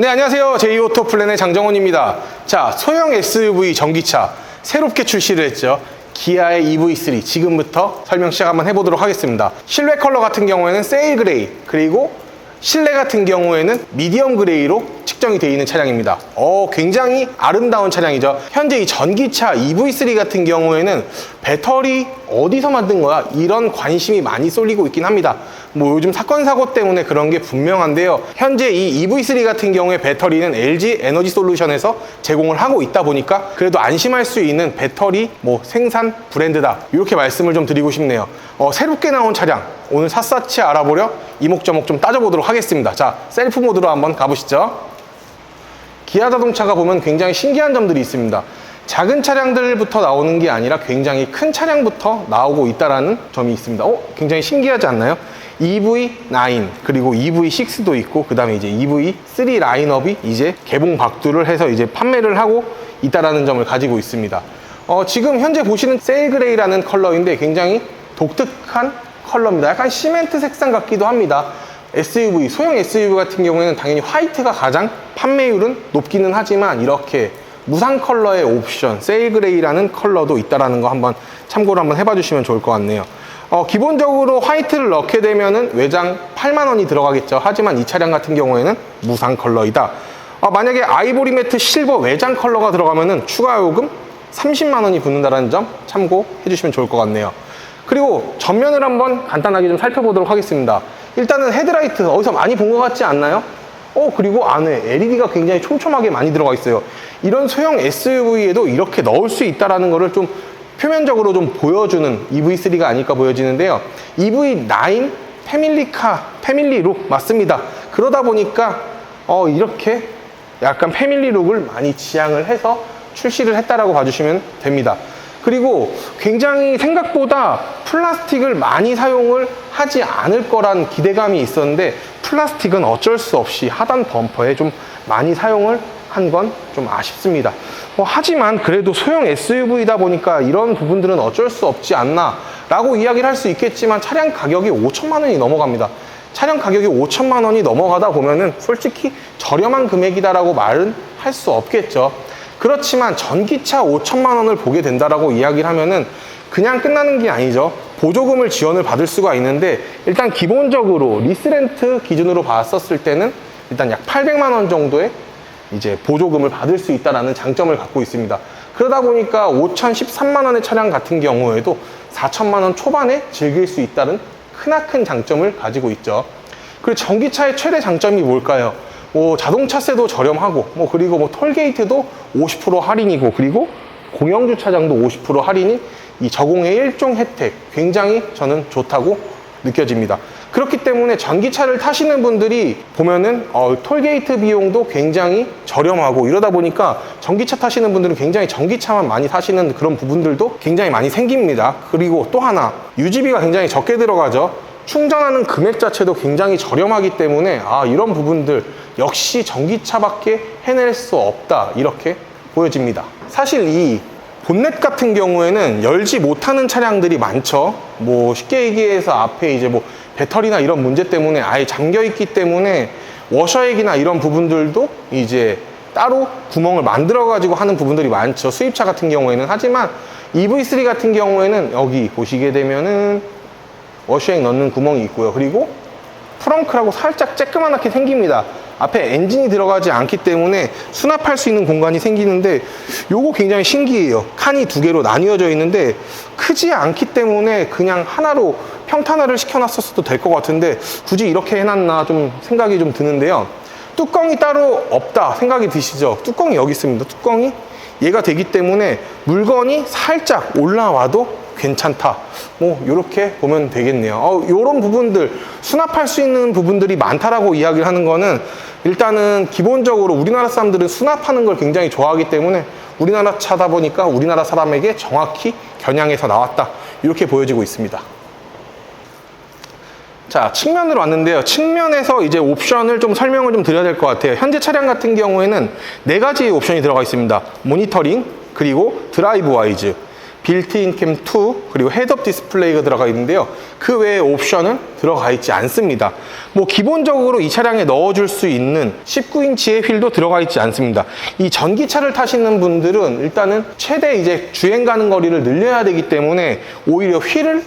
네, 안녕하세요. 제이오토 플랜의 장정원입니다. 자, 소형 SUV 전기차 새롭게 출시를 했죠. 기아의 EV3 지금부터 설명 시작 한번 해보도록 하겠습니다. 실내 컬러 같은 경우에는 세일 그레이 그리고 실내 같은 경우에는 미디엄 그레이로 측정이 되어 있는 차량입니다. 어, 굉장히 아름다운 차량이죠. 현재 이 전기차 EV3 같은 경우에는 배터리 어디서 만든 거야? 이런 관심이 많이 쏠리고 있긴 합니다. 뭐 요즘 사건 사고 때문에 그런 게 분명한데요. 현재 이 EV3 같은 경우에 배터리는 LG 에너지 솔루션에서 제공을 하고 있다 보니까 그래도 안심할 수 있는 배터리 뭐 생산 브랜드다. 이렇게 말씀을 좀 드리고 싶네요. 어, 새롭게 나온 차량 오늘 샅샅이 알아보려 이목저목 좀 따져보도록 하겠습니다. 자, 셀프 모드로 한번 가보시죠. 기아 자동차가 보면 굉장히 신기한 점들이 있습니다. 작은 차량들부터 나오는 게 아니라 굉장히 큰 차량부터 나오고 있다라는 점이 있습니다. 어, 굉장히 신기하지 않나요? EV9 그리고 EV6도 있고 그 다음에 이제 EV3 라인업이 이제 개봉 박두를 해서 이제 판매를 하고 있다라는 점을 가지고 있습니다. 어, 지금 현재 보시는 셀그레이라는 컬러인데 굉장히 독특한 컬러입니다. 약간 시멘트 색상 같기도 합니다. SUV, 소형 SUV 같은 경우에는 당연히 화이트가 가장 판매율은 높기는 하지만 이렇게 무상 컬러의 옵션, 세일 그레이라는 컬러도 있다라는 거 한번 참고로 한번 해봐 주시면 좋을 것 같네요. 어, 기본적으로 화이트를 넣게 되면은 외장 8만 원이 들어가겠죠. 하지만 이 차량 같은 경우에는 무상 컬러이다. 어, 만약에 아이보리 매트 실버 외장 컬러가 들어가면은 추가 요금 30만 원이 붙는다는 점 참고해 주시면 좋을 것 같네요. 그리고 전면을 한번 간단하게 좀 살펴보도록 하겠습니다. 일단은 헤드라이트 어디서 많이 본 것 같지 않나요? 어, 그리고 안에 LED가 굉장히 촘촘하게 많이 들어가 있어요. 이런 소형 SUV에도 이렇게 넣을 수 있다라는 거를 좀 표면적으로 좀 보여주는 EV3가 아닐까 보여지는데요. EV9 패밀리카, 패밀리룩 맞습니다. 그러다 보니까 어, 이렇게 약간 패밀리룩을 많이 지향을 해서 출시를 했다라고 봐주시면 됩니다. 그리고 굉장히 생각보다 플라스틱을 많이 사용을 하지 않을 거란 기대감이 있었는데 플라스틱은 어쩔 수 없이 하단 범퍼에 좀 많이 사용을 한 건 좀 아쉽습니다. 뭐 하지만 그래도 소형 SUV다 보니까 이런 부분들은 어쩔 수 없지 않나 라고 이야기를 할 수 있겠지만 차량 가격이 5천만 원이 넘어갑니다. 차량 가격이 5천만 원이 넘어가다 보면은 솔직히 저렴한 금액이다라고 말은 할 수 없겠죠. 그렇지만 전기차 5천만 원을 보게 된다라고 이야기를 하면은 그냥 끝나는 게 아니죠. 보조금을 지원을 받을 수가 있는데 일단 기본적으로 리스렌트 기준으로 봤었을 때는 일단 약 800만 원 정도의 이제 보조금을 받을 수 있다라는 장점을 갖고 있습니다. 그러다 보니까 5,013만 원의 차량 같은 경우에도 4천만 원 초반에 즐길 수 있다는 크나큰 장점을 가지고 있죠. 그리고 전기차의 최대 장점이 뭘까요? 뭐 자동차세도 저렴하고 뭐 그리고 뭐 톨게이트도 50% 할인이고 그리고 공영 주차장도 50% 할인인 이 저공의 일종 혜택 굉장히 저는 좋다고 느껴집니다. 그렇기 때문에 전기차를 타시는 분들이 보면은 어, 톨게이트 비용도 굉장히 저렴하고 이러다 보니까 전기차 타시는 분들은 굉장히 전기차만 많이 타시는 그런 부분들도 굉장히 많이 생깁니다. 그리고 또 하나 유지비가 굉장히 적게 들어가죠. 충전하는 금액 자체도 굉장히 저렴하기 때문에 아 이런 부분들 역시 전기차밖에 해낼 수 없다 이렇게 보여집니다. 사실 이 본넷 같은 경우에는 열지 못하는 차량들이 많죠. 뭐 쉽게 얘기해서 앞에 이제 뭐 배터리나 이런 문제 때문에 아예 잠겨 있기 때문에 워셔액이나 이런 부분들도 이제 따로 구멍을 만들어 가지고 하는 부분들이 많죠. 수입차 같은 경우에는 하지만 EV3 같은 경우에는 여기 보시게 되면은 워셔액 넣는 구멍이 있고요. 그리고 프렁크라고 살짝 쬐끄만하게 생깁니다. 앞에 엔진이 들어가지 않기 때문에 수납할 수 있는 공간이 생기는데 요거 굉장히 신기해요. 칸이 두 개로 나뉘어져 있는데 크지 않기 때문에 그냥 하나로 평탄화를 시켜놨었어도 될 것 같은데 굳이 이렇게 해놨나 좀 생각이 좀 드는데요. 뚜껑이 따로 없다 생각이 드시죠? 뚜껑이 여기 있습니다. 뚜껑이 얘가 되기 때문에 물건이 살짝 올라와도 괜찮다. 뭐 이렇게 보면 되겠네요. 어, 이런 부분들 수납할 수 있는 부분들이 많다라고 이야기를 하는 거는 일단은 기본적으로 우리나라 사람들은 수납하는 걸 굉장히 좋아하기 때문에 우리나라 차다 보니까 우리나라 사람에게 정확히 겨냥해서 나왔다. 이렇게 보여지고 있습니다. 자, 측면으로 왔는데요. 측면에서 이제 옵션을 좀 설명을 좀 드려야 될 것 같아요. 현재 차량 같은 경우에는 네 가지의 옵션이 들어가 있습니다. 모니터링, 그리고 드라이브 와이즈, 빌트인 캠 2, 그리고 헤드업 디스플레이가 들어가 있는데요. 그 외에 옵션은 들어가 있지 않습니다. 뭐 기본적으로 이 차량에 넣어줄 수 있는 19인치의 휠도 들어가 있지 않습니다. 이 전기차를 타시는 분들은 일단은 최대 이제 주행 가는 거리를 늘려야 되기 때문에 오히려 휠을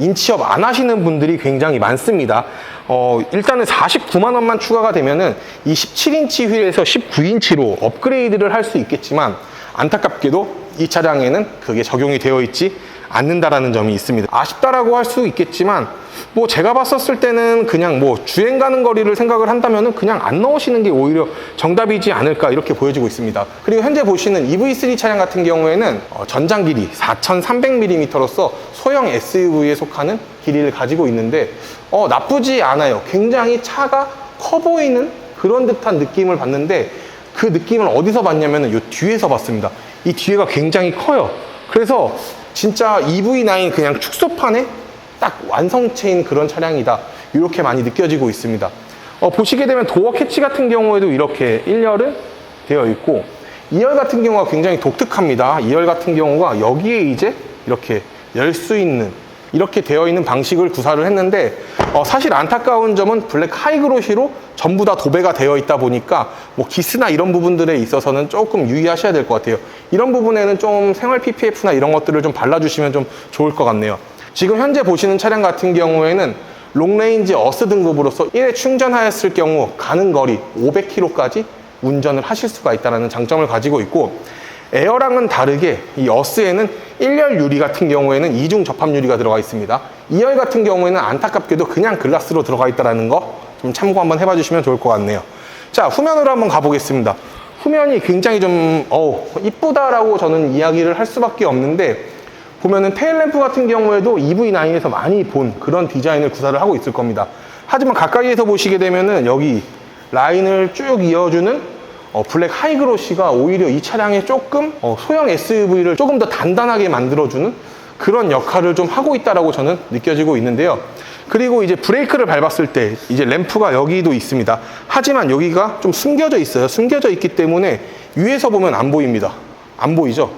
인치업 안 하시는 분들이 굉장히 많습니다. 어, 일단은 49만 원만 추가가 되면은 이 17인치 휠에서 19인치로 업그레이드를 할 수 있겠지만 안타깝게도 이 차량에는 그게 적용이 되어 있지 않는다라는 점이 있습니다. 아쉽다라고 할 수 있겠지만 뭐 제가 봤었을 때는 그냥 뭐 주행 가는 거리를 생각을 한다면은 그냥 안 넣으시는 게 오히려 정답이지 않을까 이렇게 보여지고 있습니다. 그리고 현재 보시는 EV3 차량 같은 경우에는 어, 전장 길이 4,300mm로서 소형 SUV에 속하는 길이를 가지고 있는데 어, 나쁘지 않아요. 굉장히 차가 커 보이는 그런 듯한 느낌을 받는데 그 느낌을 어디서 봤냐면은 이 뒤에서 봤습니다. 이 뒤에가 굉장히 커요. 그래서 진짜 EV9 그냥 축소판에 딱 완성체인 그런 차량이다. 이렇게 많이 느껴지고 있습니다. 어, 보시게 되면 도어 캐치 같은 경우에도 이렇게 1열은 되어 있고 2열 같은 경우가 굉장히 독특합니다. 2열 같은 경우가 여기에 이제 이렇게 열 수 있는 이렇게 되어 있는 방식을 구사를 했는데 어, 사실 안타까운 점은 블랙 하이그로시로 전부 다 도배가 되어 있다 보니까 뭐 기스나 이런 부분들에 있어서는 조금 유의하셔야 될 것 같아요. 이런 부분에는 좀 생활 PPF나 이런 것들을 좀 발라주시면 좀 좋을 것 같네요. 지금 현재 보시는 차량 같은 경우에는 롱레인지 어스 등급으로서 1회 충전하였을 경우 가는 거리 500km까지 운전을 하실 수가 있다는 장점을 가지고 있고 에어랑은 다르게 이 어스에는 1열 유리 같은 경우에는 이중 접합 유리가 들어가 있습니다. 2열 같은 경우에는 안타깝게도 그냥 글라스로 들어가 있다는 거 좀 참고 한번 해봐 주시면 좋을 것 같네요. 자, 후면으로 한번 가보겠습니다. 후면이 굉장히 좀, 어우, 이쁘다라고 저는 이야기를 할 수밖에 없는데, 보면은 테일램프 같은 경우에도 EV9에서 많이 본 그런 디자인을 구사를 하고 있을 겁니다. 하지만 가까이에서 보시게 되면은 여기 라인을 쭉 이어주는 어, 블랙 하이그로시가 오히려 이 차량에 조금 어, 소형 SUV를 조금 더 단단하게 만들어주는 그런 역할을 좀 하고 있다라고 저는 느껴지고 있는데요. 그리고 이제 브레이크를 밟았을 때 이제 램프가 여기도 있습니다. 하지만 여기가 좀 숨겨져 있어요. 숨겨져 있기 때문에 위에서 보면 안 보입니다. 안 보이죠?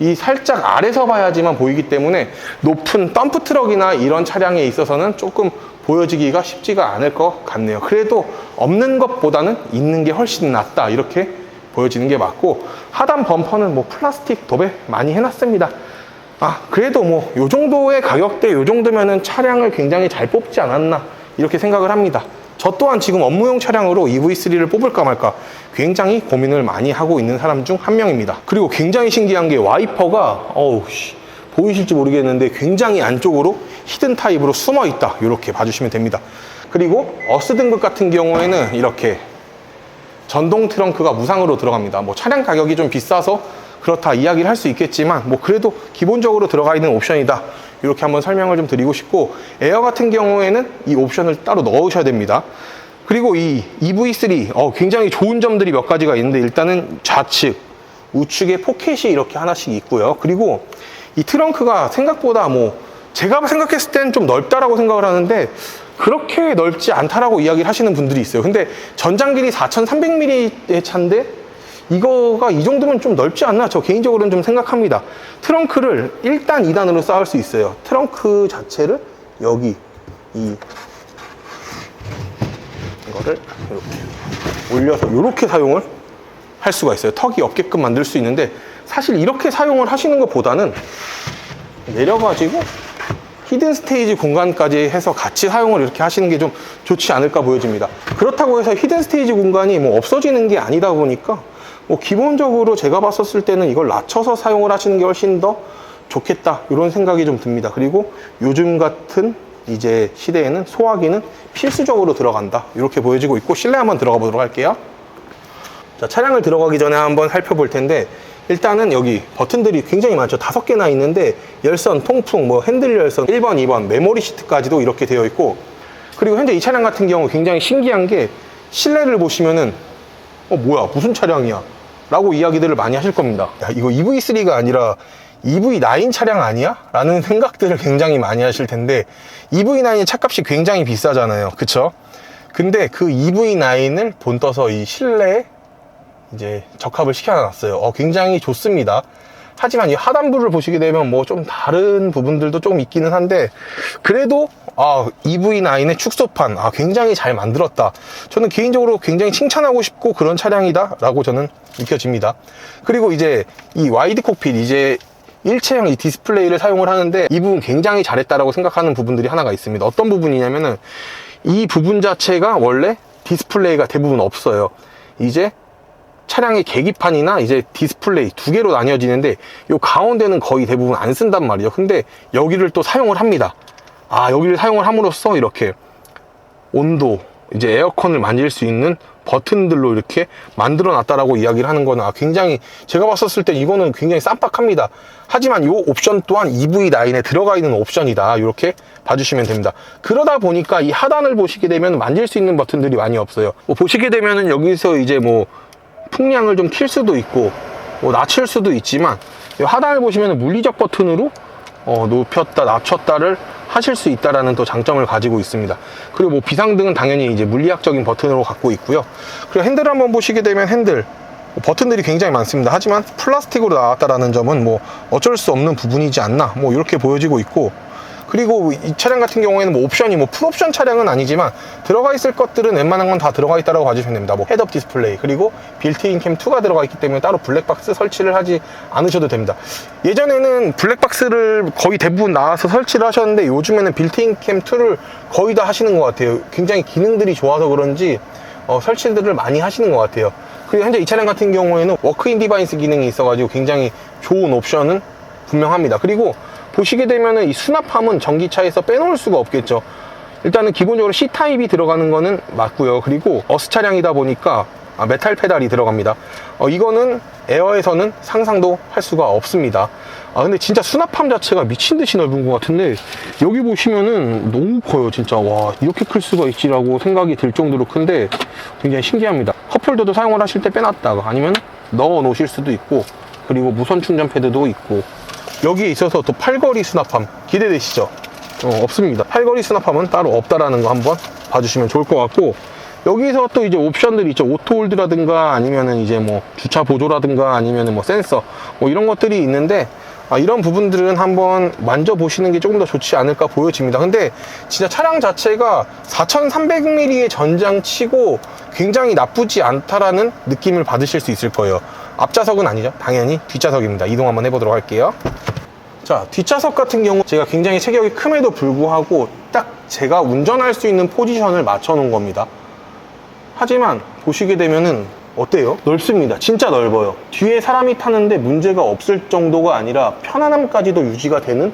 이 살짝 아래서 봐야지만 보이기 때문에 높은 덤프 트럭이나 이런 차량에 있어서는 조금 보여지기가 쉽지가 않을 것 같네요. 그래도 없는 것보다는 있는 게 훨씬 낫다. 이렇게 보여지는 게 맞고 하단 범퍼는 뭐 플라스틱 도배 많이 해놨습니다. 아 그래도 뭐 요 정도의 가격대 요 정도면은 차량을 굉장히 잘 뽑지 않았나 이렇게 생각을 합니다. 저 또한 지금 업무용 차량으로 EV3를 뽑을까 말까 굉장히 고민을 많이 하고 있는 사람 중 한 명입니다. 그리고 굉장히 신기한 게 와이퍼가 어우 씨, 보이실지 모르겠는데 굉장히 안쪽으로 히든 타입으로 숨어 있다. 이렇게 봐주시면 됩니다. 그리고 어스 등급 같은 경우에는 이렇게 전동 트렁크가 무상으로 들어갑니다. 뭐 차량 가격이 좀 비싸서 그렇다 이야기를 할 수 있겠지만 뭐 그래도 기본적으로 들어가 있는 옵션이다. 이렇게 한번 설명을 좀 드리고 싶고 에어 같은 경우에는 이 옵션을 따로 넣으셔야 됩니다. 그리고 이 EV3 어, 굉장히 좋은 점들이 몇 가지가 있는데 일단은 좌측, 우측에 포켓이 이렇게 하나씩 있고요. 그리고 이 트렁크가 생각보다 뭐 제가 생각했을 때는 좀 넓다라고 생각을 하는데 그렇게 넓지 않다라고 이야기를 하시는 분들이 있어요. 근데 전장 길이 4,300mm의 차인데 이거가 이 정도면 좀 넓지 않나 저 개인적으로는 좀 생각합니다. 트렁크를 1단, 2단으로 쌓을 수 있어요. 트렁크 자체를 여기 이 이거를 이렇게 올려서 이렇게 사용을 할 수가 있어요. 턱이 없게끔 만들 수 있는데 사실 이렇게 사용을 하시는 것보다는 내려가지고 히든 스테이지 공간까지 해서 같이 사용을 이렇게 하시는 게 좀 좋지 않을까 보여집니다. 그렇다고 해서 히든 스테이지 공간이 뭐 없어지는 게 아니다 보니까 뭐 기본적으로 제가 봤었을 때는 이걸 낮춰서 사용을 하시는 게 훨씬 더 좋겠다 이런 생각이 좀 듭니다. 그리고 요즘 같은 이제 시대에는 소화기는 필수적으로 들어간다 이렇게 보여지고 있고 실내 한번 들어가 보도록 할게요. 자, 차량을 들어가기 전에 한번 살펴볼 텐데 일단은 여기 버튼들이 굉장히 많죠. 다섯 개나 있는데 열선, 통풍, 뭐 핸들 열선 1번, 2번, 메모리 시트까지도 이렇게 되어 있고 그리고 현재 이 차량 같은 경우 굉장히 신기한 게 실내를 보시면은 어 뭐야 무슨 차량이야 라고 이야기들을 많이 하실 겁니다. 야, 이거 EV3가 아니라 EV9 차량 아니야? 라는 생각들을 굉장히 많이 하실 텐데 EV9의 차값이 굉장히 비싸잖아요. 그쵸? 근데 그 EV9을 본떠서 이 실내에 이제 적합을 시켜놨어요. 어, 굉장히 좋습니다. 하지만 이 하단부를 보시게 되면 뭐 좀 다른 부분들도 좀 있기는 한데 그래도 아, EV9의 축소판 아, 굉장히 잘 만들었다. 저는 개인적으로 굉장히 칭찬하고 싶고 그런 차량이다 라고 저는 느껴집니다. 그리고 이제 이 와이드 콕핏 이제 일체형 이 디스플레이를 사용을 하는데 이 부분 굉장히 잘했다라고 생각하는 부분들이 하나가 있습니다. 어떤 부분이냐면은 이 부분 자체가 원래 디스플레이가 대부분 없어요. 이제 차량의 계기판이나 이제 디스플레이 두 개로 나뉘어지는데 이 가운데는 거의 대부분 안 쓴단 말이죠. 근데 여기를 또 사용을 합니다. 아, 여기를 사용을 함으로써 이렇게 온도, 이제 에어컨을 만질 수 있는 버튼들로 이렇게 만들어 놨다라고 이야기를 하는 거는 아, 굉장히 제가 봤었을 때 이거는 굉장히 쌈박합니다. 하지만 이 옵션 또한 EV9에 들어가 있는 옵션이다. 이렇게 봐주시면 됩니다. 그러다 보니까 이 하단을 보시게 되면 만질 수 있는 버튼들이 많이 없어요. 뭐 보시게 되면은 여기서 이제 뭐 풍량을 좀 킬 수도 있고 뭐 낮출 수도 있지만 이 하단을 보시면 물리적 버튼으로 어, 높였다 낮췄다를 하실 수 있다라는 또 장점을 가지고 있습니다. 그리고 뭐 비상등은 당연히 이제 물리학적인 버튼으로 갖고 있고요. 그리고 핸들 한번 보시게 되면 핸들 뭐 버튼들이 굉장히 많습니다. 하지만 플라스틱으로 나왔다라는 점은 뭐 어쩔 수 없는 부분이지 않나 뭐 이렇게 보여지고 있고 그리고 이 차량 같은 경우에는 뭐 옵션이 뭐 풀옵션 차량은 아니지만 들어가 있을 것들은 웬만한 건 다 들어가 있다고 봐주시면 됩니다. 뭐 헤드업 디스플레이 그리고 빌트인 캠 2가 들어가 있기 때문에 따로 블랙박스 설치를 하지 않으셔도 됩니다. 예전에는 블랙박스를 거의 대부분 나와서 설치를 하셨는데 요즘에는 빌트인 캠 2를 거의 다 하시는 것 같아요. 굉장히 기능들이 좋아서 그런지 어, 설치들을 많이 하시는 것 같아요. 그리고 현재 이 차량 같은 경우에는 워크인 디바이스 기능이 있어가지고 굉장히 좋은 옵션은 분명합니다. 그리고 보시게 되면은 이 수납함은 전기차에서 빼놓을 수가 없겠죠. 일단은 기본적으로 C타입이 들어가는 거는 맞고요. 그리고 어스 차량이다 보니까 아, 메탈 페달이 들어갑니다. 어, 이거는 에어에서는 상상도 할 수가 없습니다. 아, 근데 진짜 수납함 자체가 미친 듯이 넓은 것 같은데, 여기 보시면은 너무 커요, 진짜. 와, 이렇게 클 수가 있지라고 생각이 들 정도로 큰데, 굉장히 신기합니다. 컵홀더도 사용을 하실 때 빼놨다가, 아니면 넣어 놓으실 수도 있고, 그리고 무선 충전 패드도 있고, 여기에 있어서 또 팔걸이 수납함 기대되시죠? 어, 없습니다. 팔걸이 수납함은 따로 없다라는 거 한번 봐주시면 좋을 것 같고 여기서 또 이제 옵션들이 있죠. 오토홀드라든가 아니면은 이제 뭐 주차 보조라든가 아니면은 뭐 센서 뭐 이런 것들이 있는데 아, 이런 부분들은 한번 만져보시는 게 조금 더 좋지 않을까 보여집니다. 근데 진짜 차량 자체가 4300mm의 전장치고 굉장히 나쁘지 않다라는 느낌을 받으실 수 있을 거예요. 앞좌석은 아니죠. 당연히 뒷좌석입니다. 이동 한번 해보도록 할게요. 자, 뒷좌석 같은 경우 제가 굉장히 체격이 큼에도 불구하고 딱 제가 운전할 수 있는 포지션을 맞춰 놓은 겁니다. 하지만 보시게 되면은 어때요? 넓습니다. 진짜 넓어요. 뒤에 사람이 타는데 문제가 없을 정도가 아니라 편안함까지도 유지가 되는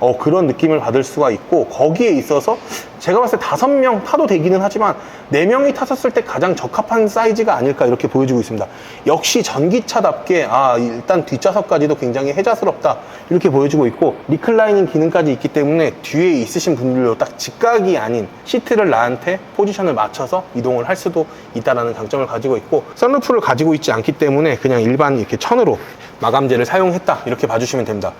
어, 그런 느낌을 받을 수가 있고 거기에 있어서 제가 봤을 때 다섯 명 타도 되기는 하지만 네 명이 탔었을 때 가장 적합한 사이즈가 아닐까 이렇게 보여지고 있습니다. 역시 전기차답게 아 일단 뒷좌석까지도 굉장히 해자스럽다 이렇게 보여지고 있고 리클라이닝 기능까지 있기 때문에 뒤에 있으신 분들도 딱 직각이 아닌 시트를 나한테 포지션을 맞춰서 이동을 할 수도 있다라는 장점을 가지고 있고 썬루프를 가지고 있지 않기 때문에 그냥 일반 이렇게 천으로 마감재를 사용했다 이렇게 봐주시면 됩니다.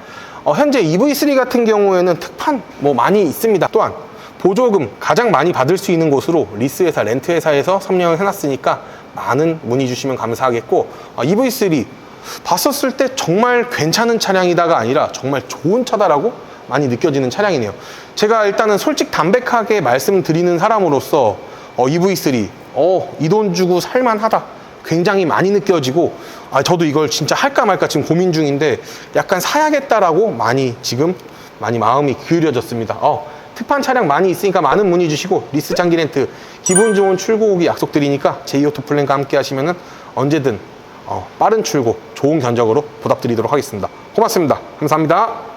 어, 현재 EV3 같은 경우에는 특판 뭐 많이 있습니다. 또한 보조금 가장 많이 받을 수 있는 곳으로 리스회사, 렌트회사에서 선명을 해놨으니까 많은 문의 주시면 감사하겠고 어, EV3 봤었을 때 정말 괜찮은 차량이다가 아니라 정말 좋은 차다라고 많이 느껴지는 차량이네요. 제가 일단은 솔직 담백하게 말씀드리는 사람으로서 어, EV3 어, 이 돈 주고 살만하다. 굉장히 많이 느껴지고 아, 저도 이걸 진짜 할까 말까 지금 고민 중인데 약간 사야겠다라고 많이 지금 많이 마음이 기울여졌습니다. 어, 특판 차량 많이 있으니까 많은 문의 주시고 리스 장기 렌트 기분 좋은 출고 오기 약속드리니까 제이오토 플랜과 함께 하시면은 언제든 어, 빠른 출고 좋은 견적으로 보답드리도록 하겠습니다. 고맙습니다. 감사합니다.